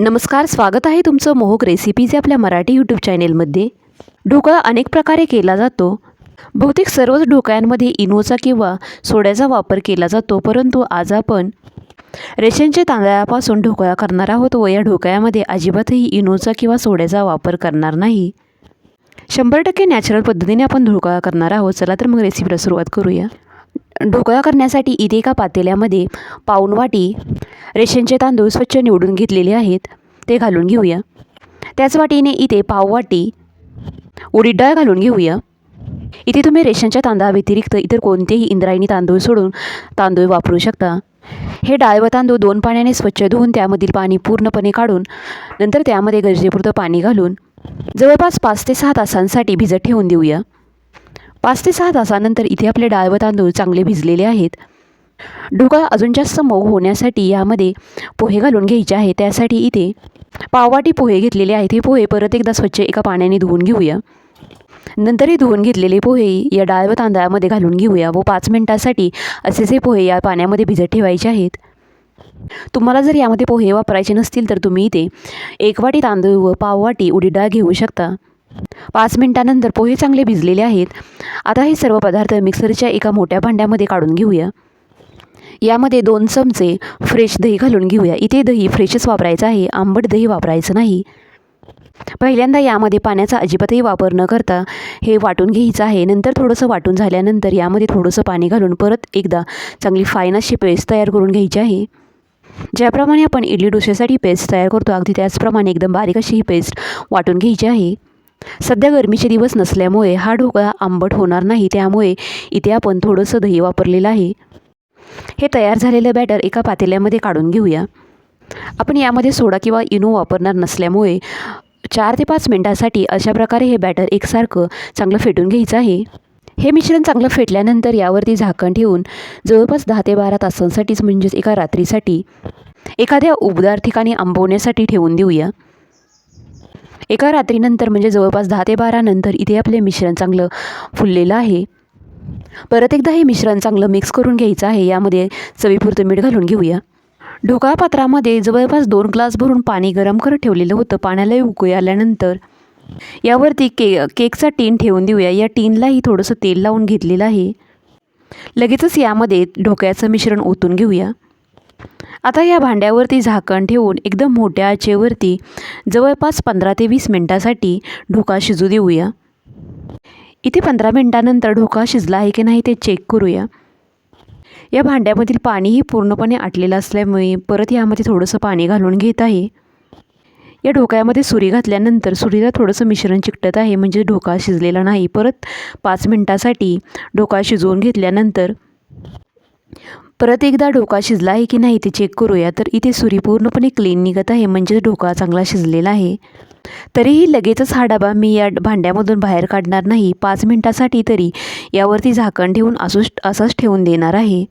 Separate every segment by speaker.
Speaker 1: नमस्कार स्वागत आहे तुमचं मोहक रेसिपीज आपल्या मराठी यूट्यूब चॅनेलमध्ये ढोकळा अनेक प्रकारे केला जातो. बहुतेक सर्वच ढोकळ्यांमध्ये इनोचा किंवा सोड्याचा वापर केला जातो परंतु आज आपण रेशनच्या तांदळापासून ढोकळा करणार आहोत व या ढोकळ्यामध्ये अजिबातही इनोचा किंवा सोड्याचा वापर करणार नाही. शंभर टक्के नॅचरल पद्धतीने आपण ढोकळा करणार आहोत. चला तर मग रेसिपीला सुरुवात करूया. ढोकळा करण्यासाठी इथे एका पातेल्यामध्ये पाऊण वाटी रेशनचे तांदूळ स्वच्छ निवडून घेतलेले आहेत. ते घालून घेऊया. त्याच वाटीने इथे पाववाटी उडीद डाळ घालून घेऊया. इथे तुम्ही रेशनच्या तांदळाव्यतिरिक्त इतर कोणतेही इंद्रायणी तांदूळ सोडून तांदूळ वापरू शकता. हे डाळ व तांदूळ दोन पाण्याने स्वच्छ धुवून त्यामधील पाणी पूर्णपणे काढून नंतर त्यामध्ये गरजेपुरतं पाणी घालून जवळपास पाच ते सहा तासांसाठी भिजत ठेवून देऊया. पाच ते सहा तासानंतर इथे आपले डाळ व तांदूळ चांगले भिजलेले आहेत. ढोकळा अजून जास्त मऊ होण्यासाठी यामध्ये पोहे घालून घ्यायचे आहे. त्यासाठी इथे पाववाटी पोहे घेतलेले आहेत. हे पोहे परत एकदा स्वच्छ एका पाण्याने धुवून घेऊया. नंतर हे धुवून घेतलेले पोहे या डाळ व तांदळामध्ये घालून घेऊया व पाच मिनटासाठी असेच हे पोहे या पाण्यामध्ये भिजत ठेवायचे आहेत. तुम्हाला जर यामध्ये पोहे वापरायचे नसतील तर तुम्ही इथे एक वाटी तांदूळ व पाववाटी उडीडाळ घेऊ शकता. पाच मिनटानंतर पोहे चांगले भिजलेले आहेत. आता हे सर्व पदार्थ मिक्सरच्या एका मोठ्या भांड्यामध्ये काढून घेऊया. यामध्ये दोन चमचे फ्रेश दही घालून घेऊया. इथे दही फ्रेशच वापरायचं आहे. आंबट दही वापरायचं नाही. पहिल्यांदा यामध्ये पाण्याचा अजिबातही वापर न करता हे वाटून घ्यायचं आहे. नंतर थोडंसं वाटून झाल्यानंतर यामध्ये थोडंसं पाणी घालून परत एकदा चांगली फाईन अशी पेस्ट तयार करून घ्यायची आहे. ज्याप्रमाणे आपण इडली डोश्यासाठी पेस्ट तयार करतो अगदी त्याचप्रमाणे एकदम बारीक अशी ही पेस्ट वाटून घ्यायची आहे. सध्या गरमीचे दिवस नसल्यामुळे हा ढोकळा आंबट होणार नाही त्यामुळे इथे आपण थोडंसं दही वापरलेलं आहे. हे तयार झालेलं बॅटर एका पातेल्यामध्ये काढून घेऊया. आपण यामध्ये सोडा किंवा इनो वापरणार नसल्यामुळे चार ते पाच मिनटासाठी अशा प्रकारे हे बॅटर एकसारखं चांगलं फेटून घ्यायचं आहे. हे मिश्रण चांगलं फेटल्यानंतर यावरती झाकण ठेवून जवळपास दहा ते बारा तासांसाठीच म्हणजेच एका रात्रीसाठी एखाद्या उबदार ठिकाणी आंबवण्यासाठी ठेवून देऊया. एका रात्रीनंतर म्हणजे जवळपास दहा ते बारा नंतर इथे आपले मिश्रण चांगलं फुललेलं आहे. परत एकदा हे मिश्रण चांगलं मिक्स करून घ्यायचं आहे. यामध्ये चवीपुरतं मीठ घालून घेऊया. ढोकाळ पात्रामध्ये जवळपास दोन ग्लास भरून पाणी गरम करत ठेवलेलं होतं. पाण्याला उकळी आल्यानंतर यावरती के केकचा टीन ठेवून देऊया. या टीनलाही थोडंसं तेल लावून घेतलेलं आहे. लगेचच यामध्ये ढोकळ्याचं मिश्रण ओतून घेऊया. आता या भांड्यावरती झाकण ठेवून एकदम मोठ्या आचेवरती जवळपास पंधरा ते वीस मिनटासाठी ढोका शिजू देऊया. इथे पंधरा मिनटानंतर ढोका शिजला आहे की नाही ते चेक करूया. या भांड्यामधील पाणीही पूर्णपणे आटलेलं असल्यामुळे परत यामध्ये थोडंसं पाणी घालून घेत आहे. या ढोक्यामध्ये सुरी घातल्यानंतर सुरीला थोडंसं मिश्रण चिकटत आहे म्हणजे ढोका शिजलेला नाही. परत पाच मिनटासाठी ढोका शिजवून घेतल्यानंतर परत एकदा ढोका शिजला आहे की नाही ते चेक करूया. तर इथे सुरी पूर्णपणे क्लीन निघत आहे म्हणजे ढोका चांगला शिजलेला आहे. तरीही लगेचच हा डबा मी या भांड्यामधून बाहेर काढणार नाही. पाच मिनटासाठी तरी यावरती झाकण ठेवून असूच असंच ठेवून देणार आहे.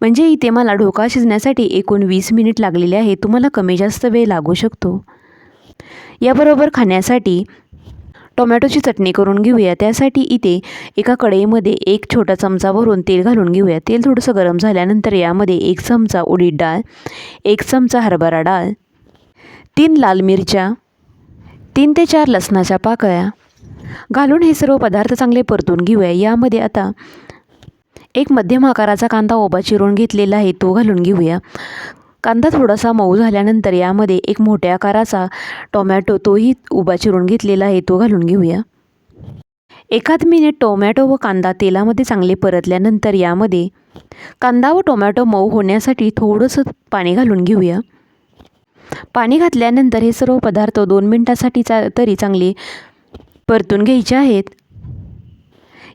Speaker 1: म्हणजे इथे मला ढोका शिजण्यासाठी एकूण वीस मिनिट लागलेले आहे तुम्हाला कमी जास्त वेळ लागू शकतो. याबरोबर खाण्यासाठी टोमॅटोची चटणी करून घेऊया. त्यासाठी इथे एका कढईमध्ये एक छोटा चमचा भरून तेल घालून घेऊया. तेल थोडंसं गरम झाल्यानंतर यामध्ये एक चमचा उडीद डाळ एक चमचा हरभरा डाळ तीन लाल मिरच्या तीन ते चार लसणाच्या पाकळ्या. घालून हे सर्व पदार्थ चांगले परतून घेऊया. यामध्ये आता एक मध्यम आकाराचा कांदा ओबा चिरून घेतलेला आहे तो घालून घेऊया. कांदा थोडासा मऊ झाल्यानंतर यामध्ये एक मोठ्या आकाराचा टोमॅटो तोही उभा चिरून घेतलेला आहे तो घालून घेऊया. एखाद मिनिट टोमॅटो व कांदा तेलामध्ये चांगले परतल्यानंतर यामध्ये कांदा व टोमॅटो मऊ होण्यासाठी थोडंसं पाणी घालून घेऊया. पाणी घातल्यानंतर हे सर्व पदार्थ दोन मिनटासाठी चा तरी चांगले परतून घ्यायचे आहेत.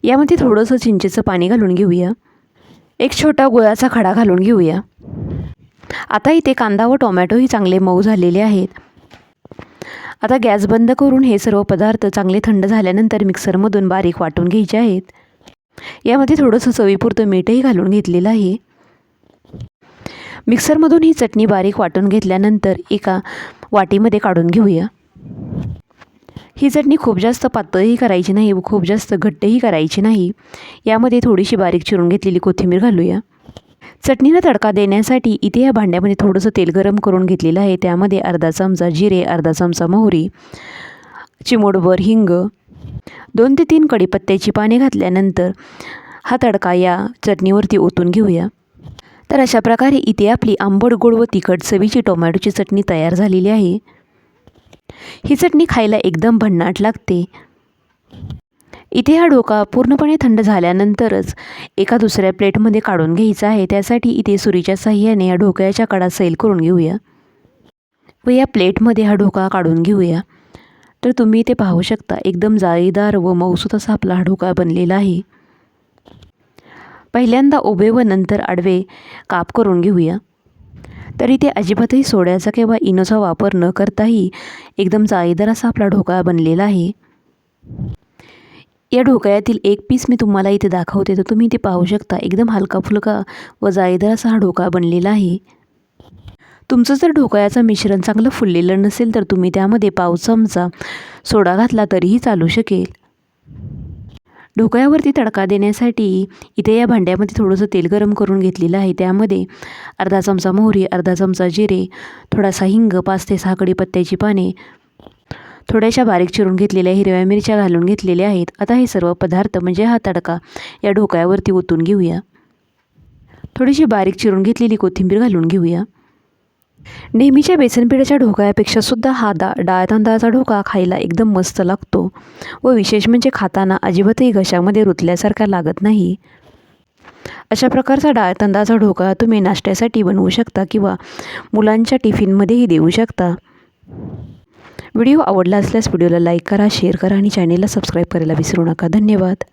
Speaker 1: यामध्ये थोडंसं चिंचेचं पाणी घालून घेऊया. एक छोटा गुळाचा खडा घालून घेऊया. आता इथे कांदा व टोमॅटोही चांगले मऊ झालेले आहेत. आता गॅस बंद करून हे सर्व पदार्थ चांगले थंड झाल्यानंतर मिक्सरमधून बारीक वाटून घ्यायचे आहेत. यामध्ये थोडंसं चवीपुरतं मीठही घालून घेतलेलं आहे. मिक्सरमधून ही चटणी बारीक वाटून घेतल्यानंतर एका वाटीमध्ये काढून घेऊया. ही चटणी खूप जास्त पातळही करायची नाही व खूप जास्त घट्टही करायची नाही. यामध्ये थोडीशी बारीक चिरून घेतलेली कोथिंबीर घालूया. चटणीला तडका देण्यासाठी इथे या भांड्यामध्ये थोडंसं तेल गरम करून घेतलेलं आहे. त्यामध्ये अर्धा चमचा जिरे अर्धा चमचा मोहरी चिमोडभर हिंग दोन ते तीन कढीपत्त्याची पाने घातल्यानंतर हा तडका या चटणीवरती ओतून घेऊया. तर अशा प्रकारे इथे आपली आंबट गोड व तिखट चवीची टोमॅटोची चटणी तयार झालेली आहे. ही चटणी खायला एकदम भन्नाट लागते. इथे हा डोका पूर्णपणे थंड झाल्यानंतरच एका दुसऱ्या प्लेटमध्ये काढून घ्यायचा आहे. त्यासाठी इथे सुरीच्या साह्याने या ढोकळ्याच्या कडा सैल करून घेऊया. व या प्लेटमध्ये हा ढोका काढून घेऊया. तर तुम्ही इथे पाहू शकता एकदम जाळीदार व मऊसूत असा आपला हा ढोका बनलेला आहे. पहिल्यांदा उभे व नंतर आडवे काप करून घेऊया. तर इथे अजिबातही सोड्याचा किंवा इनोचा वापर न करताही एकदम जाळीदार असा आपला ढोका बनलेला आहे. या ढोकळ्यातील एक पीस मी तुम्हाला इथे दाखवते. तर तुम्ही इथे पाहू शकता एकदम हलका फुलका व जाळीदार असा हा ढोकळा बनलेला आहे. तुमचं जर ढोकळ्याचं मिश्रण चांगलं फुललेलं नसेल तर तुम्ही त्यामध्ये पाव चमचा सोडा घातला तरीही चालू शकेल. ढोकळ्यावरती तडका देण्यासाठी इथे या भांड्यामध्ये थोडंसं तेल गरम करून घेतलेलं आहे. त्यामध्ये अर्धा चमचा मोहरी अर्धा चमचा जिरे थोडासा हिंग पाच ते सहा कढीपत्त्याची पाने थोड्याशा बारीक चिरून घेतलेल्या हिरव्या मिरच्या घालून घेतलेल्या आहेत. आता हे सर्व पदार्थ म्हणजे हा तडका. या ढोकळ्यावरती ओतून घेऊया. थोडीशी बारीक चिरून घेतलेली कोथिंबीर घालून घेऊया. नेहमीच्या बेसनपिठाच्या ढोकळ्यापेक्षा सुद्धा हा दा डाळ तांदळाचा ढोका खायला एकदम मस्त लागतो व विशेष म्हणजे खाताना अजिबातही घशामध्ये रुतल्यासारखा लागत नाही. अशा प्रकारचा डाळ तांदळाचा ढोका तुम्ही नाश्त्यासाठी बनवू शकता किंवा मुलांच्या टिफिनमध्येही देऊ शकता. व्हिडिओ आवडला असल्यास व्हिडिओला लाईक करा शेअर करा आणि चॅनेलला सबस्क्राईब करायला विसरू नका. धन्यवाद.